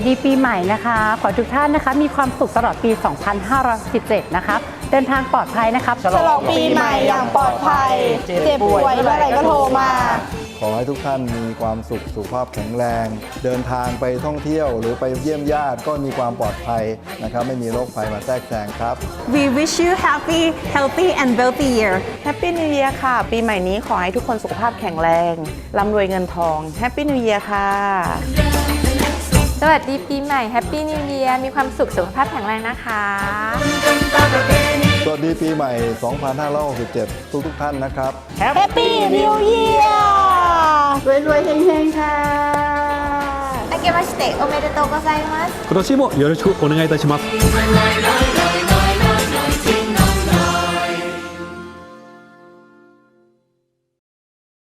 วัสดีปีใหม่นะคะ ขอให้ทุกท่านนะคะ มีความสุขตลอดปี 2517 นะครับเดินทางปลอดภัยนะครับฉลองปีใหม่อย่างปลอดภัย เจ็บป่วยเมื่อไหร่ก็โทรมา ขอให้ทุกท่านมีความสุขสุขภาพแข็งแรง เดินทางไปท่องเที่ยวหรือไปเยี่ยมญาติก็มีความปลอดภัยนะครับ ไม่มีโรคภัยมาแทรกแซงครับ We wish you happy, healthy, and wealthy year. แฮปปี้นิวเ a ียค่ะ ปีใหม่นี้ขอให้ทุกคนสุขภาพแข็งแรงร่ำรวยเงินทองแฮปปี้นิวเ a ียค่ะ สวัสดีปีใหม่แฮปปี้นิวเยียร์มีความสุขสุขภาพแข็งแรงนะคะ สวัสดีปีใหม่ 2567 ทุกทุกท่านนะครับ แฮปปี้นิวเยียร์รวยๆเฮงๆ ค่ะ明けましておめでとうございます今年もอろしくお願いいたします